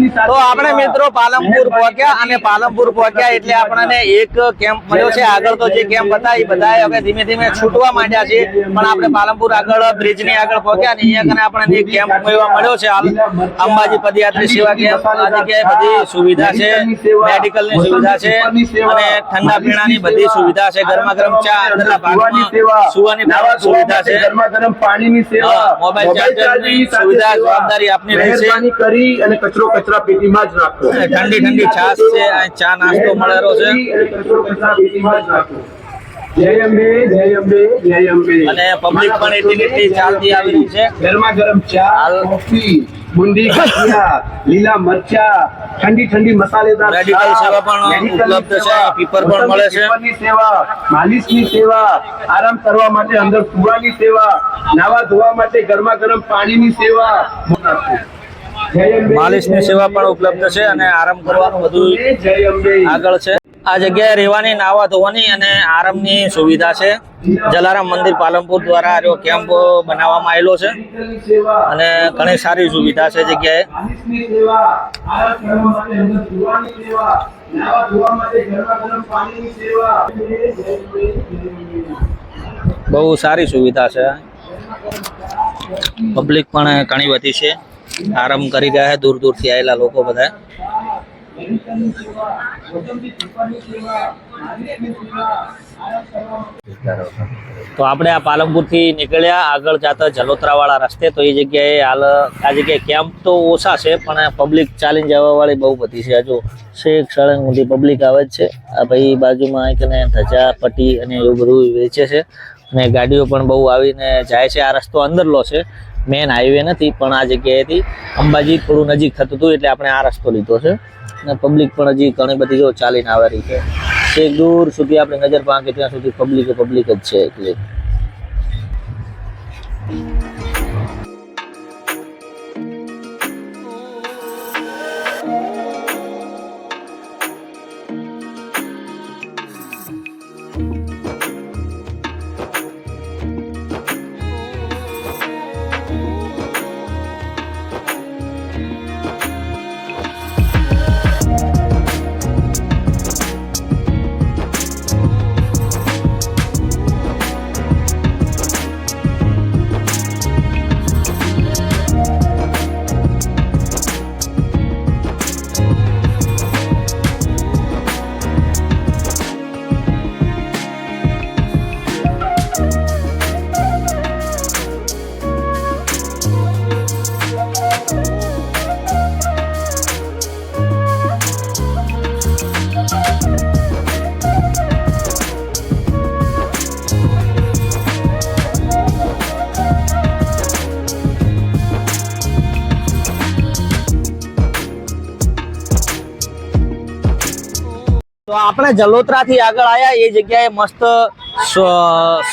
તો આપણે મિત્રો પાલનપુર પહોંચ્યા અને પાલનપુર પહોંચ્યા એટલે આપણને એક કેમ્પ મળ્યો છે. આગળ તો જે કેમ્પ હતા એ બધા હવે ધીમે ધીમે છૂટવા માંડ્યા છે. પણ આપણે પાલનપુર આગળ બ્રિજની આગળ પહોંચ્યા ને અહીંયા કને આપણને એક કેમ્પ મળવા મળ્યો છે. અંબાજી પદયાત્રી સેવા કેમ્પ આ જગ્યાએ બધી સુવિધા છે. મેડિકલની સુવિધા છે. અને ઠંડા પીણાની બધી સુવિધા છે. ગરમા ગરમ ચા અંદરના ભાગમાં સુવાની સુવિધા છે. ગરમા ગરમ પાણીની સેવા મોબાઈલ ચાર્જરની સુવિધા, જવાબદારી આપની રહેશે. કરી અને કચરો કચરા પેટીમાં જ રાખો ઠંડી ઠંડી છાશ છે ચા નાસ્તો મળેલો છે. કચરા પેટીમાં જ રાખો જય અંબે જય અંબે જય અંબે. અને પબ્લિક પણ એટલી એટલી ચાલતી આવી રહી છે. ગરમા ગરમ ચા કોફી બુંદી ગાંઠિયા લીલા મરચા ઠંડી ઠંડી મસાલેદાર મેડિકલ સેવા પણ ઉપલબ્ધ છે, સેવા, પીપર પણ મળે છે. પીપરની સેવા માલિશની સેવા આરામ કરવા માટે અંદર કુવાની સેવા નાવા ધોવા માટે ગરમા ગરમ પાણીની સેવા માલિશની સેવા પણ ઉપલબ્ધ છે અને આરામ કરવાનું બધું આગળ છે. આ જગ્યાએ રહેવાની નાવા ધોવાની અને આરામની સુવિધા છે. જલારામ મંદિર પાલનપુર દ્વારા આ કેમ્પ બનાવવામાં આવેલો છે. અને ઘણી સારી સુવિધા છે જગ્યાએ. બહુ સારી સુવિધા છે. પબ્લિક પણ ઘણી બધી છે. આરામ કરી રહ્યા છે, દૂર દૂરથી આવેલા લોકો બધા. તો આપણે આ પાલનપુરથી નીકળ્યા, આગળ જતા જલોત્રા વાળા રસ્તે. તો એ જગ્યાએ હાલ, આ જગ્યાએ કેમ્પ તો ઓછા છે, પણ પબ્લિક ચાલીને જવા વાળી બહુ બધી છે. હજુ શેખ સળંગ સુધી પબ્લિક આવે જ છે. આ ભાઈ બાજુમાં એક ને ધજા, પટ્ટી અને એવું બધું વેચે છે. અને ગાડીઓ પણ બહુ આવીને જાય છે. આ રસ્તો અંદરલો છે. મેન હાઈવે નથી, પણ આ જગ્યાએથી અંબાજી થોડું નજીક થતું હતું એટલે આપણે આ રસ્તો લીધો છે. અને પબ્લિક પણ હજી ઘણી બધી જો ચાલીને આવે રહી છે. તે દૂર સુધી આપણે નજર પાંકે ત્યાં સુધી પબ્લિક પબ્લિક જ છે. એટલે તો આપણે જલોત્રાથી આગળ આવ્યા એ જગ્યાએ મસ્ત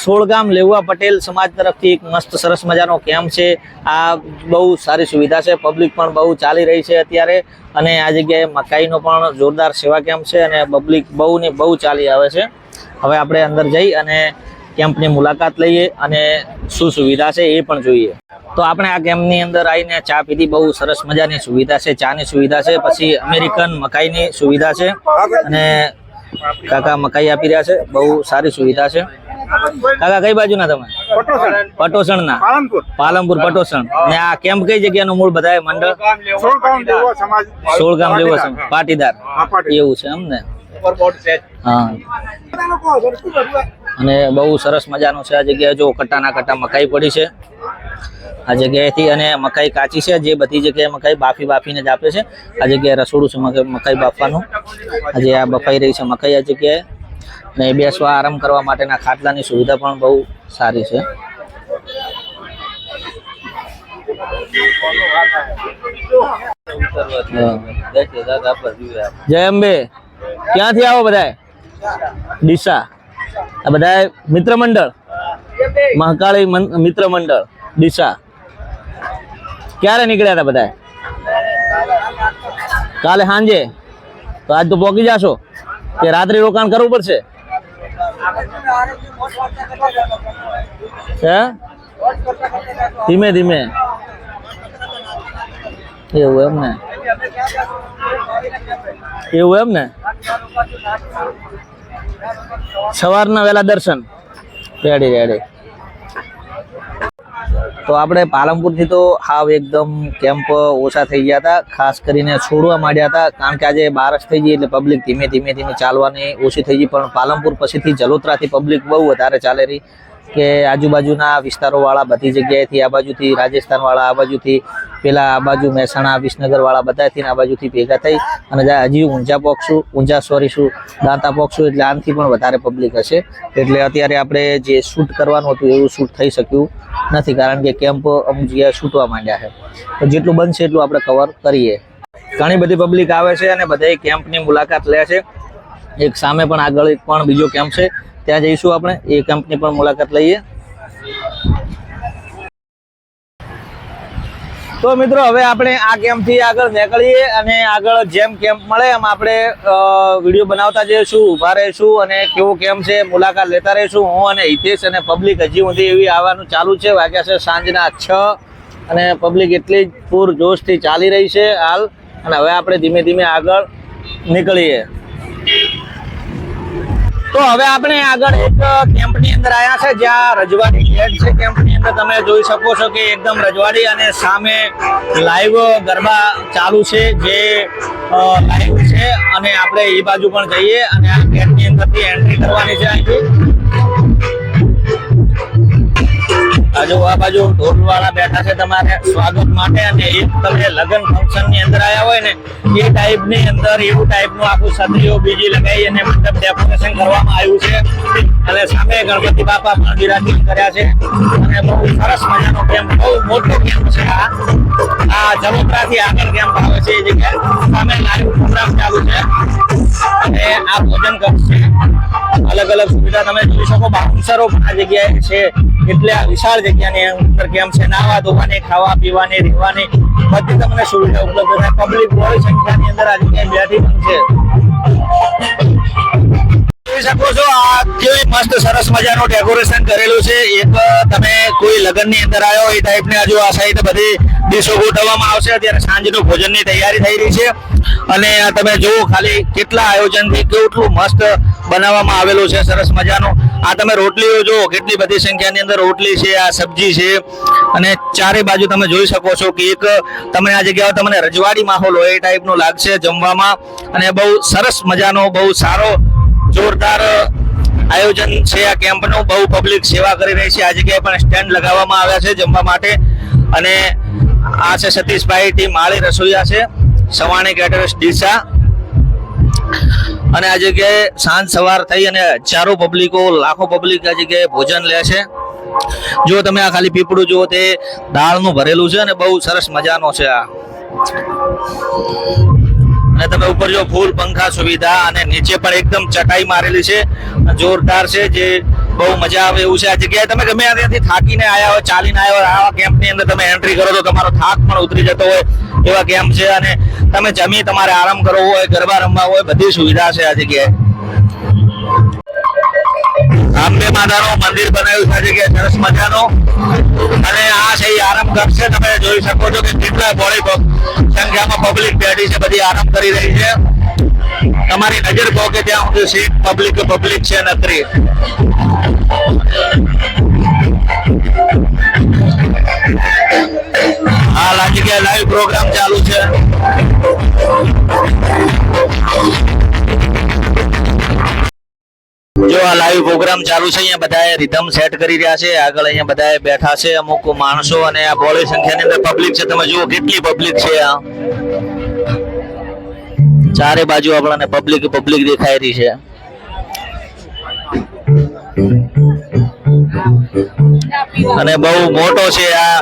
સોળગામ લેવા પટેલ સમાજ તરફથી એક મસ્ત સરસ મજાનો કેમ્પ છે. આ બહુ સારી સુવિધા છે. પબ્લિક પણ બહુ ચાલી રહી છે અત્યારે. અને આ જગ્યાએ મકાઈનો પણ જોરદાર સેવા કેમ્પ છે અને પબ્લિક બહુ ને બહુ ચાલી આવે છે. હવે આપણે અંદર જઈ અને કેમ્પની મુલાકાત લઈએ અને શું સુવિધા છે એ પણ જોઈએ. તો આપણે આ કેમ્પની અંદર આવીને ચા પીધી બહુ સરસ મજાની સુવિધા છે ચાની સુવિધા છે પછી અમેરિકન મકાઈની સુવિધા છે અને કાકા મકાઈ આપી રહ્યા છે બહુ સારી સુવિધા છે. કાકા કઈ બાજુના તમે? પટોસણ ના પાલનપુર પટોસણ. ને આ કેમ્પ કઈ જગ્યાનું મૂળ બધાય મંડળ? સોળગામ લેવો છે પાટીદાર. એવું છે એમ ને હા. અને બહુ સરસ મજાનું છે આ જગ્યાએ જો કટ્ટાના કટ્ટા મકાઈ પડી છે. આ જગ્યાએથી અને મકાઈ કાચી છે જે બધી જગ્યાએ મકાઈ બાફી બાફીને જ આપે છે. આ જગ્યાએ રસોડું છે મકાઈ- બાફવાનું. આજે આ બફાઈ રહી છે મકાઈ આ જગ્યાએ. અને બેસવા આરામ કરવા માટેના ખાટલાની સુવિધા પણ બહુ સારી છે. જય અંબે. ક્યાંથી આવો બધા ડીસા. આ બધા મિત્ર મંડળ મહાકાળી મિત્ર મંડળ દિશા ક્યારે નીકળ્યા હતા બધાય? કાલે સાંજે? તો આજ તો પહોંચી જાશો. કે રાત્રે રોકાણ કરવું પડશે? હે? ધીમે ધીમે. એવું એમ ને? એવું એમ ને? સવારના વહેલા દર્શન. રેડી રેડી તો આપણે પાલનપુરથી તો હાવ એકદમ કેમ્પ ઓછા થઈ ગયા હતા. ખાસ કરીને છોડવા માંડ્યા હતા. કારણ કે આજે બારસ થઈ ગઈ એટલે પબ્લિક ધીમે ધીમે ધીમે ચાલવાની ઓછી થઈ ગઈ. પણ પાલનપુર પછીથી જલોત્રાથી પબ્લિક બહુ વધારે ચાલે રહી. કે આજુબાજુના વિસ્તારોવાળા બધી જગ્યાએથી આ બાજુથી રાજસ્થાન વાળા આ બાજુથી પેલા આ બાજુ મહેસાણા વિસનગર વાળા બધાથી આ બાજુથી ભેગા થઈ અને હજી ઊંઝા પોકશું ઊંઝા સોરી શું, દાંતા પોકશું એટલે આનથી પણ વધારે પબ્લિક હશે. એટલે અત્યારે આપણે જે શૂટ કરવાનું હતું એવું શૂટ થઈ શક્યું નથી કારણ કે કેમ્પ અમુક જગ્યાએ છૂટવા માંડ્યા છે. તો જેટલું બનશે એટલું આપણે કવર કરીએ. ઘણી બધી પબ્લિક આવે છે અને બધા કેમ્પની મુલાકાત લે છે. એક સામે પણ આગળ પણ બીજો કેમ્પ છે. ત્યાં જઈશું આપણે. એ કંપની પણ મુલાકાત લઈએ. તો મિત્રો, હવે આપણે આ કેમ્પથી આગળ નીકળીએ અને આગળ જેમ કેમ્પ મળે એમ આપણે વીડિયો બનાવતા જઈશું, ઊભા રહીશું અને કેવો કેમ્પ છે, મુલાકાત લેતા રહીશું. હું અને હિતેશ અને પબ્લિક હજી સુધી એવી આવવાનું ચાલુ છે. વાગ્યા છે સાંજના છ અને પબ્લિક એટલી જ પૂરજોશથી ચાલી રહી છે હાલ. અને હવે આપણે ધીમે ધીમે આગળ નીકળીએ. તો હવે આપણે આગળ એક કેમ્પની અંદર આવ્યા છે, જ્યાં રજવાડી ગેટ છે કેમ્પની અંદર તમે જોઈ શકો છો કે એકદમ રજવાડી અને સામે લાઈવ ગરબા ચાલુ છે, જે લાઈવ છે. અને આપણે એ બાજુ પણ જઈએ અને આ ગેટની અંદરથી એન્ટ્રી કરવાની છે અહીંથી. બાજુ, આ બાજુ ઢોલવાળા બેઠા છે તમારે સ્વાગત માટે અને એક તમે લગ્ન ફંક્શનની અંદર આવ્યા હોય ને, એ ટાઈપની અંદર એવું ટાઈપનું આખું છત્રીઓ બીજી લગાવી અને મંડપ ડેકોરેશન કરવામાં આવ્યું છે. અને સામે ગણપતિ બાપા પણ બિરાજમાન કર્યા છે. અને બહુ સરસ મજાનો કેમ્પ બહુ મોટો કેમ્પ છે આ. આ જલોત્રાથી આગળ કેમ્પ આવે છે એ સામે લાઈવ પ્રોગ્રામ ચાલુ છે. અને આ ભોજન કક્ષ છે. અલગ અલગ સુવિધા તમે જોઈ શકો. બાઉન્સરો પણ આ જગ્યાએ છે. એટલે આ વિશાળ જગ્યાની અંદર કેમ્પ છે, નાવા ધોવાની, ખાવા પીવાની, રહેવાની બધી તમને સુવિધા ઉપલબ્ધ છે. પબ્લિક બહુ સંખ્યાની અંદર આ જગ્યાએ બેઠી પણ છે. જોઈ શકો છો, આ કેવી મસ્ત સરસ મજાનું ડેકોરેશન કરેલું છે. એક, તમે કોઈ લગ્નની અંદર આવ્યો એ ટાઈપની આજુ આ સાઈડ બધી ડીશો ગોઠવવામાં આવશે. અત્યારે સાંજનું ભોજનની તૈયારી થઈ રહી છે. અને તમે જુઓ ખાલી કેટલા આયોજનથી કેટલું મસ્ત બનાવવામાં આવેલું છે, સરસ મજાનું. આ તમે રોટલીઓ જુઓ, કેટલી બધી સંખ્યાની અંદર રોટલી છે, આ સબ્જી છે. અને ચારે બાજુ તમે જોઈ શકો છો કે એક તમે આ જગ્યાઓ તમને રજવાડી માહોલ હોય એ ટાઈપનું લાગશે જમવામાં. અને બહુ સરસ મજાનો, બહુ સારો જોરદાર આયોજન છે આ કેમ્પનું. બહુ પબ્લિક સેવા કરી રહી છે. આ જગ્યાએ પણ સ્ટેન્ડ લગાવવામાં આવ્યા છે જમવા માટે. અને આ છે સતીશભાઈ ટી માળી રસોઈયા છે. સવાણી કેટરસ ડીસા. અને આ જગ્યાએ સાંજ સવાર થઈ અને હજારો પબ્લિકો, લાખો પબ્લિક આ જગ્યાએ ભોજન લે છે. જો તમે આ ખાલી પીપળું જુઓ તે દાળનું ભરેલું છે અને બહુ સરસ મજાનો છે આ. અને તમે ઉપર જો ફૂલ પંખા સુવિધા અને નીચે પણ એકદમ ચટાઈ મારેલી છે. જોરદાર છે જે બહુ મજા આવે એવું છે. આ જગ્યાએ તમે ગમે ત્યાંથી થાકીને આવ્યા હોય, ચાલીને આવ્યા હોય, આવા કેમ્પની અંદર તમે એન્ટ્રી કરો તો તમારો થાક પણ ઉતરી જતો હોય એવા કેમ્પ છે. અને તમે જમી તમારે આરામ કરવો હોય, ગરબા રમવા હોય, બધી સુવિધા છે આ જગ્યાએ. અંબે માતાનું મંદિર બનાવ્યું છે જગ્યાએ સરસ મજાનું. અને આ છે ઈ આરામ કક્ષ છે. તમે જોઈ શકો છો કે કેટલા બોળી સંખ્યામાં પબ્લિક બેઠી છે, બધી આરામ કરી રહી છે. તમારી નજર કહો કે ત્યાં સુધી સીટ પબ્લિક પબ્લિક છે નકરી આ લાગી ગયા લાઈવ પ્રોગ્રામ ચાલુ છે. જો આ લાઈવ પ્રોગ્રામ ચાલુ છે, અહીંયા બધાએ રિધમ સેટ કરી રહ્યા છે. આગળ અહીંયા બધાએ બેઠા છે અમુક માણસો અને આ બોળી સંખ્યાની અંદર પબ્લિક છે. તમે જુઓ કેટલી પબ્લિક છે આ. ચારે બાજુ આપણને પબ્લિક પબ્લિક દેખાઈ રહી છે. અને બહુ મોટો છે આ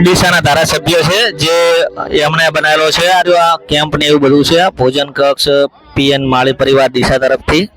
ડીસાના ધારાસભ્ય છે, જે એમણે બનાવેલો છે. આ કેમ્પ ને એવું બધું છે, આ ભોજન કક્ષ, પીએન માળી પરિવાર ડીસા તરફથી.